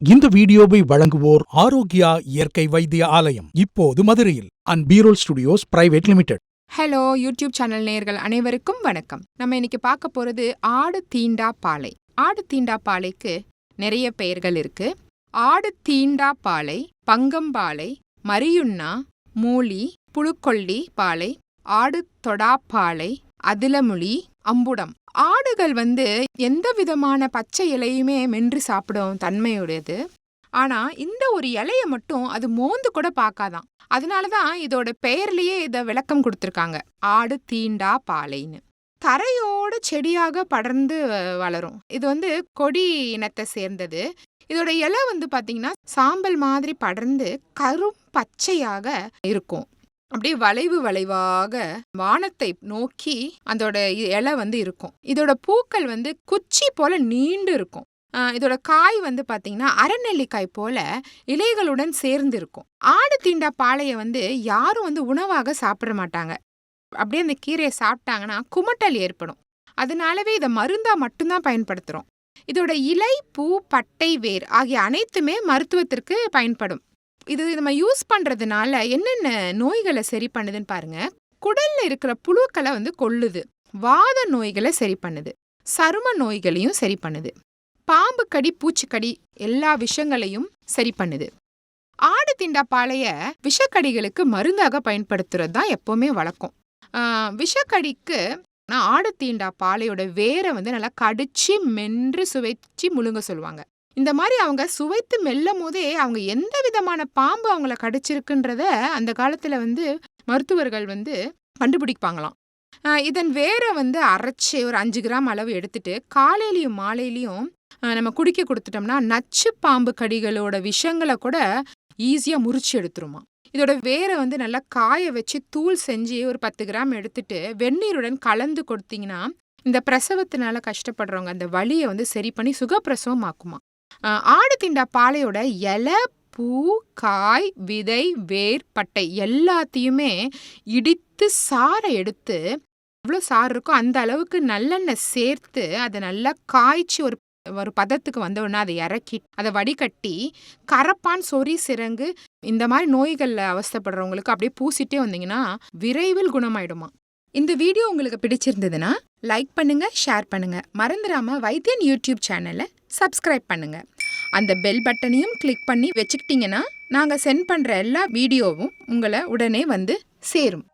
இந்த வீடியோவை வழங்குவோர் ஆரோக்கியா இயற்கை வைத்திய ஆலயம். இப்போது மதுரையில் and பீரோல் studios private limited. Hello YouTube channel நேயர்கள் அனைவருக்கும் வணக்கம். நம்ம இன்னைக்கு பார்க்க போறது ஆடு தீண்டா பாலை. ஆடு தீண்டா பாலைக்கு நிறைய பெயர்கள் இருக்கு. ஆடு தீண்டா பாலை பங்கம்பாலை மரியுண்ணா மூலி புழுக்கொல்லி பாலை ஆடு தொடாப்பாலை அதிலமுளி அம்புடம். ஆடுகள் வந்து எந்த விதமான பச்சை இலையுமே மென்று சாப்பிடும் தன்மையுடையது. ஆனால் இந்த ஒரு இலையை மட்டும் அது மோந்து கூட பார்க்காதான் அதனால தான் இதோட பெயர்லேயே இதை விளக்கம் கொடுத்துருக்காங்க. ஆடு தீண்டா பாலைன்னு. தரையோட செடியாக படர்ந்து வளரும். இது வந்து கொடி இனத்தை சேர்ந்தது. இதோட இலை வந்து பார்த்தீங்கன்னா சாம்பல் மாதிரி படர்ந்து கரும் பச்சையாக இருக்கும். அப்படியே வளைவு வளைவாக வானத்தை நோக்கி அதோட இலை வந்து இருக்கும். இதோட பூக்கள் வந்து குச்சி போல நீண்டு இருக்கும். இதோட காய் வந்து பார்த்தீங்கன்னா அரைநெல்லிக்காய் போல இலைகளுடன் சேர்ந்து இருக்கும். ஆடு தீண்டா பாலையை வந்து யாரும் வந்து உணவாக சாப்பிட மாட்டாங்க. அப்படியே அந்த கீரையை சாப்பிட்டாங்கன்னா குமட்டல் ஏற்படும். அதனாலவே இதை மருந்தா மட்டும்தான் பயன்படுத்துகிறோம் இதோட இலை பூ பட்டை வேர் ஆகிய அனைத்துமே மருத்துவத்திற்கு பயன்படும். இது நம்ம யூஸ் பண்ணுறதுனால என்னென்ன நோய்களை சரி பண்ணுதுன்னு பாருங்கள் குடலில் இருக்கிற புழுக்களை வந்து கொல்லுது. வாத நோய்களை சரி பண்ணுது. சரும நோய்களையும் சரி பண்ணுது. பாம்பு கடி பூச்சிக்கடி எல்லா விஷயங்களையும் சரி பண்ணுது. ஆடு திண்டா பாலைய விஷக்கடிகளுக்கு மருந்தாக பயன்படுத்துறது தான் எப்போவுமே வழக்கம். விஷக்கடிக்கு நான் ஆடு தீண்டா பாலையோட வேரை வந்து நல்லா கடிச்சு மென்று சுவைச்சு முழுங்க சொல்லுவாங்க. இந்த மாதிரி அவங்க சுவைத்து மெல்லும் போதே அவங்க எந்த விதமான பாம்பு அவங்கள கடிச்சிருக்குன்றத அந்த காலத்துல வந்து மருத்துவர்கள் வந்து கண்டுபிடிப்பாங்களாம். இதன் வேரை வந்து அரைச்சு ஒரு அஞ்சு கிராம் அளவு எடுத்துட்டு காலையிலயும் மாலையிலயும் நம்ம குடிக்க கொடுத்துட்டோம்னா நச்சு பாம்பு கடிகளோட விஷங்களை கூட ஈஸியா முறிச்சு எடுத்துருமா இதோட வேரை வந்து நல்லா காய வச்சு தூள் செஞ்சு ஒரு பத்து கிராம் எடுத்துட்டு வெந்நீருடன் கலந்து கொடுத்தீங்கன்னா இந்த பிரசவத்தினால கஷ்டப்படுறவங்க அந்த வழியை வந்து சரி பண்ணி சுகப்பிரசவம் ஆக்குமா ஆடு திண்டா பாலையோட இலை பூ காய் விதை வேர் பட்டை எல்லாத்தையுமே இடித்து சாறை எடுத்து எவ்வளோ சாறு இருக்கோ அந்த அளவுக்கு நல்லெண்ணெய் சேர்த்து அதை நல்லா காய்ச்சி ஒரு ஒரு பதத்துக்கு வந்த உடனே அதை இறக்கி அதை வடிகட்டி கரப்பான் சொறி சிறங்கு இந்த மாதிரி நோய்களில் அவஸ்தைப்படுறவங்களுக்கு அப்படியே பூசிட்டே வந்தீங்கன்னா விரைவில் குணமாயிடுமா? இந்த வீடியோ உங்களுக்கு பிடிச்சிருந்ததுன்னா லைக் பண்ணுங்க ஷேர் பண்ணுங்க. மறந்துடாம வைத்தியன் யூடியூப் சேனலை சப்ஸ்கிரைப் பண்ணுங்க. அந்த பெல் பட்டனையும் கிளிக் பண்ணி வச்சுக்கிட்டீங்கன்னா நாங்கள் சென்ட் பண்ணுற எல்லா வீடியோவும் உங்களை உடனே வந்து சேரும்.